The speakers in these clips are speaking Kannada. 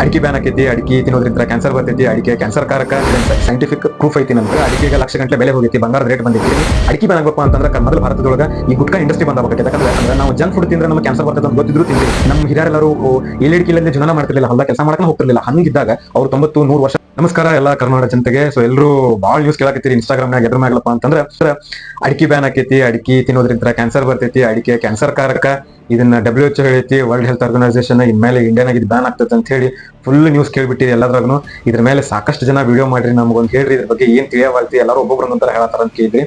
ಅಡಿಕೆ ಬ್ಯಾನ್ ಆಕೈತಿ ಅಡಿಕೆ ತಿನ್ನೋದ್ರಿಂದ ಕ್ಯಾನ್ಸರ್ ಬರ್ತೈತಿ, ಅಡಿಕೆ ಕ್ಯಾನ್ಸರ್ ಕಾರಕ ಸೈಂಟಿಫಿಕ್ ಪ್ರೂಫ್ ಐತಿ ನಮ್ಗೆ ಅಡಿಕೆಗೆ ಲಕ್ಷ ಗಂಟೆ ಬೆಲೆ ಹೋಗೈತಿ, ಬಂಗಾರದ ರೇಟ್ ಬಂದೈತಿ. ಅಡಿಕೆ ಬ್ಯಾನ್ ಆಗಬೇಕು ಅಂತಂದ್ರೆ ಮೊದಲು ಭಾರತದೊಳಗ ಈ ಗುಟ್ಕಾ ಇಂಡಸ್ಟ್ರಿ ಬಂದಾಗೈತೆ ಯಾಕಂದ್ರೆ ನಾವು ಜಂಕ್ ಫುಡ್ ತಿಂದ್ರೆ ನಮ್ಗೆ ಕ್ಯಾನ್ಸರ್ ಬರ್ತದೆ ಅಂತ ಗೊತ್ತಿದ್ರು ತಿಂತೀವಿ. ನಮ್ಮ ಹಿರಿಯರೆಲ್ಲರೂ ಏಳಿಡಿಕೆಯಲ್ಲಿ ಜೀವನ ಮಾಡ್ತಿರ್ಲಿಲ್ಲ ಹೊಲ ಕೆಲಸ ಮಾಡಕ್ಕೆ ಹೋಗ್ತಿರ್ಲಿಲ್ಲ. ಹಂಗಿದ್ದಾಗ ಅವ್ರು ತೊಂಬತ್ತು ನೂರು ವರ್ಷ ನಮಸ್ಕಾರ ಎಲ್ಲ ಕರ್ನಾಟಕ ಜನತೆಗೆ. ಸೊ ಎಲ್ಲರೂ ಭಾಳ ನ್ಯೂಸ್ ಕೇಳಾಕತ್ತೀರಿ. ಇನ್ಸ್ಟಾಗ್ರಾಮ್ನಾಗ ಎದ್ರ ಮ್ಯಾಗಲಪ್ಪ ಅಂತಂದ್ರೆ ಅಡಿಕೆ ಬ್ಯಾನ್ ಆಕೈತಿ, ಅಡಿಕೆ ತಿನ್ನೋದ್ರಿಂದ ಕ್ಯಾನ್ಸರ್ ಬರ್ತೈತಿ, ಅಡಿಕೆ ಕ್ಯಾನ್ಸರ್ ಕಾರಕ ಇದನ್ನ ಡಬ್ಲ್ಯೂ ಎಚ್ ಹೇಳೈತಿ ವರ್ಲ್ಡ್ ಹೆಲ್ತ್ ಆರ್ಗನೈಸೇಷನ್ ಇನ್ಮೇಲೆ ಇಂಡಿಯಾನಾಗ ಇದು ಬ್ಯಾನ್ ಆಗ್ತದೆ ಅಂತ ಹೇಳಿ ಫುಲ್ ನ್ಯೂಸ್ ಕೇಳ್ಬಿಟ್ಟಿರಿ ಎಲ್ಲದ್ರಾಗೂ ಇದ್ರ ಮೇಲೆ ಸಾಕಷ್ಟು ಜನ ವಿಡಿಯೋ ಮಾಡ್ರಿ, ನಮ್ಗೊಂದು ಹೇಳ್ರಿ, ಇದ್ರ ಬಗ್ಗೆ ಏನ್ ತಿಳಿಯವಾಗ್ತಿ ಎಲ್ಲರೂ ಒಬ್ಬೊಬ್ರು ಅಂತ ಹೇಳತ್ತಾರ ಅಂತ ಕೇಳಿದ್ರಿ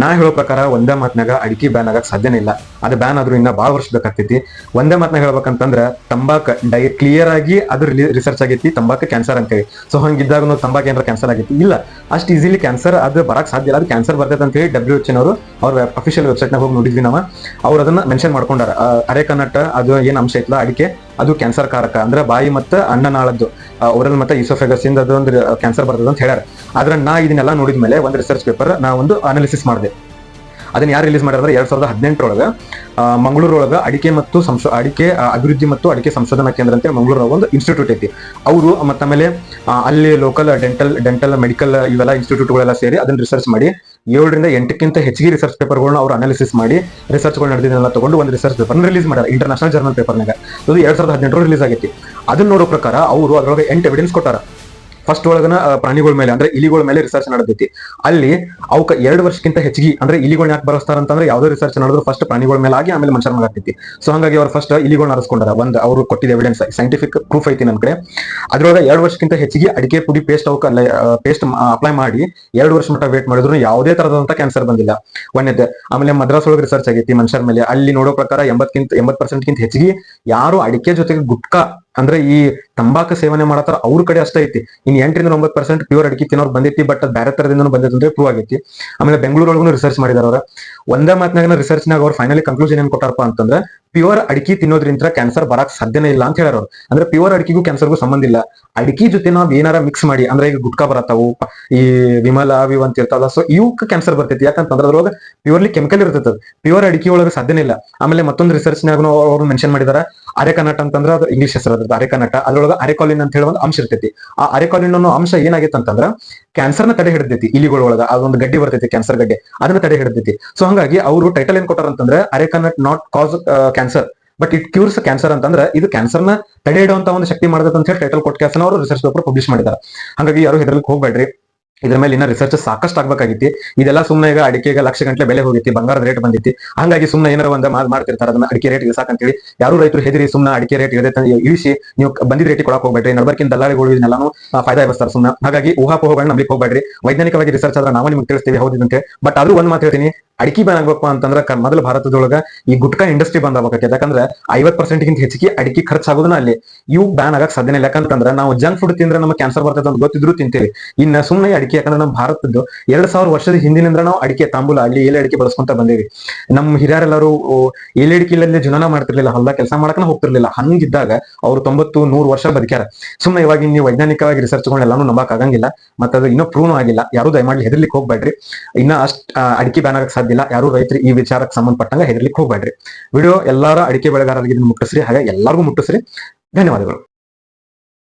ನಾ ಹೇಳೋ ಪ್ರಕಾರ ಒಂದೇ ಮಾತಿನಾಗ ಅಡಿಕೆ ಬ್ಯಾನ್ ಆಗಕ್ ಸಾಧ್ಯನೇ ಇಲ್ಲ. ಅದು ಬ್ಯಾನ್ ಆದ್ರೂ ಇನ್ನ ಬಹಳ ವರ್ಷ ಬೇಕಾಗ್ತೈತಿ. ಒಂದೇ ಮಾತನ್ನ ಹೇಳ್ಬೇಕಂತಂದ್ರ, ತಂಬಾಕ್ ಡೈ ಕ್ಲಿಯರ್ ಆಗಿ ಅದು ರಿಸರ್ಚ್ ಆಗೈತಿ, ತಂಬಾಕ್ ಕ್ಯಾನ್ಸರ್ ಅಂತೇಳಿ. ಸೊ ಹಂಗಿದ್ದಾಗ ತಂಬಾಕ್ ಏನಾರ ಕ್ಯಾನ್ಸರ್ ಆಗಿತ್ತು? ಇಲ್ಲ. ಅಷ್ಟು ಈಸಿಲಿ ಕ್ಯಾನ್ಸರ್ ಅದು ಬರಕ್ ಸಾಧ್ಯ ಇಲ್ಲ. ಅದು ಕ್ಯಾನ್ಸರ್ ಬರ್ತೈತೆ ಅಂತ ಹೇಳಿ ಡಬ್ಲ್ಯೂ ಎಚ್ ಅವರು ಅವ್ರ ಅಫಿಷಿಯಲ್ ವೆಬ್ಸೈಟ್ನಾಗ ಹೋಗಿ ನೋಡಿದ್ವಿ ನಾವು. ಅವ್ರು ಅದನ್ನ ಮೆನ್ಷನ್ ಮಾಡ್ಕೊಂಡಾರ. ಅರೆ ಅರೆಕನಟ್ ಅದು ಏನ್ ಅಂಶ ಐತಲ್ಲ ಅಡಿಕೆ, ಅದು ಕ್ಯಾನ್ಸರ್ ಕಾರಕ. ಅಂದ್ರೆ ಬಾಯಿ ಮತ್ತು ಅನ್ನನಾಳದ್ದು ಓರಲ್ ಮತ್ತೆ ಇಸೋಫೆಗಸ್ ಇಂದ ಅದೊಂದು ಕ್ಯಾನ್ಸರ್ ಬರ್ತದೆ ಅಂತ ಹೇಳ್ಯಾರ. ಆದ್ರೆ ನಾ ಇದನ್ನೆಲ್ಲ ನೋಡಿದ್ಮೇಲೆ ಒಂದು ರಿಸರ್ಚ್ ಪೇಪರ್ ನಾ ಒಂದು ಅನಾಲಿಸಿಸ್ ಮಾಡಿದೆ. ಅದನ್ನ ಯಾರು ರಿಲೀಸ್ ಮಾಡಿದ್ರೆ ಎರಡ್ ಸಾವಿರದ ಹದಿನೆಂಟರೊಳಗ ಮಂಗಳೂರೊಳಗ ಅಡಿಕೆ ಮತ್ತು ಸಂಶೋ ಅಡಿಕೆ ಅಭಿವೃದ್ಧಿ ಮತ್ತು ಅಡಿಕೆ ಸಂಶೋಧನಾ ಕೇಂದ್ರ ಅಂತ ಮಂಗಳೂರೊಳಗ ಒಂದು ಇನ್ಸ್ಟಿಟ್ಯೂಟ್ ಐತಿ. ಅವರು ಮತ್ತೆ ಆಮೇಲೆ ಅಲ್ಲಿ ಲೋಕಲ್ ಡೆಂಟಲ್ ಡೆಂಟಲ್ ಮೆಡಿಕಲ್ ಇವೆಲ್ಲ ಇನ್ಸ್ಟಿಟ್ಯೂಟ್ಗಳೆಲ್ಲ ಸೇರಿ ಅದನ್ನ ರಿಸರ್ಚ್ ಮಾಡಿ, ಏಳರಿಂದ ಎಂಟಕ್ಕಿಂತ ಹೆಚ್ಚಿಗೆ ರಿಸರ್ಚ್ ಪೇಪರ್ಗಳನ್ನ ಅವ್ರು ಅನಾಲಿಸಿಸ್ ಮಾಡಿ ರಿಸರ್ಚ್ಗಳು ನಡೆದಿದ್ದೆಲ್ಲ ತಗೊಂಡು ಒಂದು ರಿಸರ್ಚ್ ಪೇಪರ್ ರಿಲೀಸ್ ಮಾಡ್ಯಾರ ಇಂಟರ್ನ್ಯಾಷನಲ್ ಜರ್ನಲ್ ಪೇಪರ್ನಾಗ ಅದು ಎರಡ್ ಸಾವಿರದ ಹದಿನೆಂಟರ ರಿಲೀಸ್ ಆಗೈತಿ. ಅದನ್ನ ನೋಡೋ ಪ್ರಕಾರ ಅವರು ಅದರೊಳಗೆ ಎಂಟು ಎವಿಡೆನ್ಸ್ ಕೊಟ್ಟಾರ. ಫಸ್ಟ್ ಒಳಗನ ಪ್ರಾಣಿಗಳ ಮೇಲೆ, ಅಂದ್ರೆ ಇಲಿಗಳ ಮೇಲೆ ರಿಸರ್ಚ್ ನಡೆದೈತಿ. ಅಲ್ಲಿ ಅವಕ್ಕೆ ಎರಡು ವರ್ಷಕ್ಕಿಂತ ಹೆಚ್ಚಿಗೆ, ಅಂದ್ರೆ ಇಲಿಗಳನ್ನ ಯಾಕೆ ಬರಸ್ತಾರ ಅಂತಂದ್ರೆ ಯಾವ್ದೇ ರಿಸರ್ಚ್ ನಡೆದ್ರು ಫಸ್ಟ್ ಪ್ರಾಣಿಗಳ ಮೇಲೆ ಆಗಿ ಆಮೇಲೆ ಮನುಷ್ಯರ ಮೇಲೆ ಆಗ್ತೈತಿ. ಸೊ ಹಂಗಾಗಿ ಅವ್ರು ಫಸ್ಟ್ ಇಲಿಗಳನ್ನ ಅರಸ್ಕೊಂಡಾರ ಒಂದ್ ಅವರು ಕೊಟ್ಟಿದ್ದ ಎವಿಡೆನ್ಸ್ ಸೈಂಟಿಫಿಕ್ ಪ್ರೂಫ್ ಐತಿ ನನ್ ಕಡೆ. ಅದ್ರೊಳಗೆ ಎರಡು ವರ್ಷಕ್ಕಿಂತ ಹೆಚ್ಚಿಗೆ ಅಡಿಕೆ, ಪುಡಿ ಪೇಸ್ಟ್ ಅವಕ್ಕ ಪೇಸ್ಟ್ ಅಪ್ಲೈ ಮಾಡಿ ಎರಡು ವರ್ಷ ಮಟ್ಟ ವೇಟ್ ಮಾಡಿದ್ರು, ಯಾವುದೇ ತರದಂತ ಕ್ಯಾನ್ಸರ್ ಬಂದಿಲ್ಲ. ಒಂದೇ ಆಮೇಲೆ ಮದ್ರಾಸ್ ಒಳಗೆ ರಿಸರ್ಚ್ ಆಗೈತಿ ಮನುಷ್ಯರ ಮೇಲೆ. ಅಲ್ಲಿ ನೋಡೋ ಪ್ರಕಾರ ಎಂಬತ್ಕಿಂತ ಎಂಬತ್ ಪರ್ಸೆಂಟ್ಗಿಂತ ಹೆಚ್ಚಿಗೆ ಯಾರು ಅಡಿಕೆ ಜೊತೆಗೆ ಗುಟ್ಕಾ ಅಂದ್ರೆ ಈ ತಂಬಾಕು ಸೇವನೆ ಮಾಡತ್ತಾರ ಅವ್ರ ಕಡೆ ಅಷ್ಟೇ ಐತಿ. ಇನ್ ಎಂಟರಿಂದ ಒಂಬತ್ತು ಪರ್ಸೆಂಟ್ ಪ್ಯೂರ್ ಅಡಿಕೆ ತಿನ್ನೋರು ಬಂದೈತಿ ಬಟ್ ಬೇರೆ ತರದಿಂದ ಬಂದೈತಿ ಅಂದ್ರೆ ಪ್ರೂವ್ ಆಗೈತಿ. ಆಮೇಲೆ ಬೆಂಗಳೂರೊಳಗೂ ರಿಸರ್ಚ್ ಮಾಡಿದಾರ ಅವ್ರ. ಒಂದೇ ರಿಸರ್ಚ್ ನಾಗ ಅವ್ರು ಫೈನಲಿ ಕನ್ಕ್ಲೂಷನ್ ಏನ್ ಕೊಟ್ಟಾರಪ್ಪ ಅಂತಂದ್ರೆ ಪ್ಯೂರ್ ಅಡಿಕೆ ತಿನ್ನೋದ್ರಿಂದ ಕ್ಯಾನ್ಸರ್ ಬರಕ್ ಸಾಧ್ಯನೇ ಇಲ್ಲ ಅಂತ ಹೇಳೋರು ಅಂದ್ರೆ ಪ್ಯೂರ್ ಅಡಿಕೆಗೂ ಕ್ಯಾನ್ಸರ್ಗೂ ಸಂಬಂಧ ಇಲ್ಲ. ಅಡಿಕೆ ಜೊತೆ ನಾವ್ ಏನಾರ ಮಿಕ್ಸ್ ಮಾಡಿ, ಅಂದ್ರೆ ಈಗ ಗುಟ್ಕಾ ಬರತ್ತಾವು, ಈ ವಿಮಲ ಅವಿವ್ ಅಂತ ಇರ್ತಾವಲ್ಲ ಸೊ ಇವಕ್ಕೆ ಕ್ಯಾನ್ಸರ್ ಬರ್ತೈತಿ. ಯಾಕಂತಂದ್ರೆ ಅದ್ರೊಳಗೆ ಪ್ಯೂರ್ಲಿ ಕೆಮಿಕಲ್ ಇರ್ತದ ಪ್ಯೂರ್ ಅಡಿಕೆ ಒಳಗೆ ಸಾಧ್ಯನೇ ಇಲ್ಲ. ಆಮೇಲೆ ಮತ್ತೊಂದು ರಿಸರ್ಚ್ ನಾಗೂ ಅವ್ರು ಮೆನ್ಷನ್ ಮಾಡಿದಾರ. ಅರೆಕನಟ್ ಅಂತಂದ್ರೆ ಅದು ಇಂಗ್ಲಿಷ್ ಹೆಸರು ಅದ್ರದ್ದು. ಅರೆಕನಟ, ಅದ್ರೊಳಗೆ ಅರೆಕಾಲಿನ್ ಅಂತ ಹೇಳಿ ಒಂದು ಅಂಶ ಇರ್ತೈತಿ. ಆ ಅರೆಕಾಲಿನ್ ಅನ್ನೋ ಅಂಶ ಏನಾಗೈತೆ ಅಂತಂದ್ರ ಕ್ಯಾನ್ಸರ್ನ ತಡೆ ಹಿಡಿದೈತಿ ಇಲಿಗಳೊಳಗ ಅದೊಂದು ಗಡ್ಡಿ ಬರ್ತೈತಿ ಕ್ಯಾನ್ಸರ್ ಗಡ್ಡೆ. ಅದನ್ನ ತಡೆ ಹಿಡಿದೈತಿ. ಸೊ ಹಂಗಾಗಿ ಅವರು ಟೈಟಲ್ ಏನ್ ಕೊಟ್ಟಾರ ಅಂತಂದ್ರೆ areca nut not cause cancer but it cures cancer ಅಂತಂದ್ರೆ ಇದು ಕ್ಯಾನ್ಸರ್ನ ತಡೆ ಇಡುವಂತ ಒಂದು ಶಕ್ತಿ ಅಂತ ಹೇಳಿ ಟೈಟಲ್ ಕೊಟ್ಟ ಕ್ಯಾನ್ಸರ್ ಅವರು ರಿಸರ್ಚ್ ಪೇಪರ್ ಪಬ್ಲಿಷ್ ಮಾಡಿದ್ದಾರೆ. ಹಾಗಾಗಿ ಯಾರು ಹೆದರ್ಲಿಕ್ಕೆ ಹೋಗ್ಬೇಡ್ರಿ. ಇದ್ರ ಮೇಲೆ ಇನ್ನ ರಿಸರ್ಚ್ ಸಾಕಷ್ಟು ಆಗ್ಬೇಕಾಗಿತ್ತು. ಇದೆಲ್ಲ ಸುಮ್ಮನೆ ಈಗ ಅಡಿಕೆಗೆ ಲಕ್ಷ ಗಂಟೆ ಬೆಲೆ ಹೋಗಿತ್ತು, ಬಂಗಾರದ ರೇಟ್ ಬಂದಿತ್ತು. ಹಂಗಾಗಿ ಸುಮ್ಮನೆ ಏನಾರ ಒಂದು ಮಾಲ್ ಮಾಡ್ತಿರ್ತಾರೆ ಅದನ್ನ ಅಡಿಕೆ ರೇಟ್ ಹೇಳಿ ಯಾರು ರೈತರು ಹೆದರಿ ಸುಮ್ಮನೆ ಅಡಿಕೆ ರೇಟ್ ಇದೆ ಇಳಿಸಿ ನೀವು ಬಂದಿದ್ದ ರೇಟ್ ಕೊಡಕ್ ಹೋಗ್ಬೇಡ್ರಿ, ನಡಬರ್ಕಿನ ದಲ್ಲಾಳಿಗಳು ಇದನ್ನೆಲ್ಲಾನು ಫಾಯ್ದಾ ಎಬ್ಬಿಸ್ತಾರೆ ಸುಮ್ಮನೆ ಹಾಗಾಗಿ ಊಹಾಪೋಹಗಳನ್ನ ನಂಬಲಿಕ್ಕೆ ಹೋಗ್ಬೇಡ್ರಿ. ವೈಜ್ಞಾನಿಕವಾಗಿ ರಿಸರ್ಚ್ ಆದ್ರೆ ನಾವು ನಿಮ್ಗೆ ತಿಳಿಸ್ತೀವಿ ಹೌದಿದಂತೆ ಬಟ್ ಆದ್ರೂ ಒಂದ್ ಮಾತು ಹೇಳ್ತೀನಿ, ಅಡಿಕೆ ಬ್ಯಾನ್ ಆಗ್ಬೇಕು ಅಂತಂದ್ರೆ ಮೊದಲು ಭಾರತದೊಳಗ ಈ ಗುಟ್ಕಾ ಇಂಡಸ್ಟ್ರಿ ಬಂದ್ ಆಗ್ಬೇಕೈತೆ. ಯಾಕಂದ್ರೆ ಐವತ್ ಪರ್ಸೆಂಟ್ ಗಿಂತ ಹೆಚ್ಚಿಗೆ ಅಡಿಕೆ ಖರ್ಚಾಗೋದನ್ನ ಅಲ್ಲಿ ಇವು ಬ್ಯಾನ್ ಆಗಕ್ ಸಾಧ್ಯನೇ ಯಾಕಂತಂದ್ರೆ ನಾವು ಜಂಕ್ ಫುಡ್ ತಿಂದ್ರೆ ನಮಗೆ ಕ್ಯಾನ್ಸರ್ ಬರ್ತದೆ ಅಂತ ಗೊತ್ತಿದ್ರು ತಿಂತೀವಿ. ಇನ್ನ ಸುಮ್ಮನೆ ಅಡಿಕೆ, ಯಾಕಂದ್ರೆ ನಮ್ಮ ಭಾರತದ್ದು ಎರಡ್ ಸಾವಿರ ವರ್ಷದ ಹಿಂದಿನಿಂದ ನಾವು ಅಡಿಕೆ, ತಾಂಬೂಲ ಅಲ್ಲಿ ಎಲೆ ಅಡಿಕೆ ಬಳಸ್ಕೊಂತ ಬಂದೇವಿ. ನಮ್ಮ ಹಿರಿಯರೆಲ್ಲರೂ ಎಲೆ ಅಡಿಕೆಯಲ್ಲಿ ಜೀವನ ಮಾಡ್ತಿರ್ಲಿಲ್ಲ ಹೊಲ ಕೆಲಸ ಮಾಡಕನ ಹೋಗ್ತಿರ್ಲಿಲ್ಲ. ಹಂಗಿದ್ದಾಗ ಅವ್ರು ತೊಂಬತ್ತು, ನೂರು ವರ್ಷ ಬದುಕ್ಯಾರ. ಸುಮ್ಮನೆ ಇವಾಗ ನೀವು ವೈಜ್ಞಾನಿಕವಾಗಿ ರಿಸರ್ಚ್ಗಳನ್ನೆಲ್ಲಾನು ನಂಬಕ್ ಆಗಂಗಿಲ್ಲ, ಮತ್ತೆ ಅದು ಇನ್ನೂ ಪ್ರೂವ್ ಆಗಿಲ್ಲ. ಯಾರು ದಯಮಾಡಿ ಹೆದರ್ಲಿಕ್ಕೆ ಹೋಗ್ಬೇಡ್ರಿ ಇನ್ನ ಅಷ್ಟ್ ಅಡಿಕೆ ಬ್ಯಾನ್ ಆಗಕ್ ಸಾಧ್ಯ ಯಾರು ರೈತರು ಈ ವಿಚಾರಕ್ಕೆ ಸಂಬಂಧಪಟ್ಟಂಗ ಹೆದರ್ಲಿಕ್ಕೆ ಹೋಗ್ಬೇಡ್ರಿ ವಿಡಿಯೋ ಎಲ್ಲಾರ ಅಡಿಕೆ ಬೆಳೆಗಾರರಿಗೆ ಮುಟ್ಟಿಸ್ರಿ, ಹಾಗೆ ಎಲ್ಲರಿಗೂ ಮುಟ್ಟಿಸ್ರಿ. ಧನ್ಯವಾದಗಳು.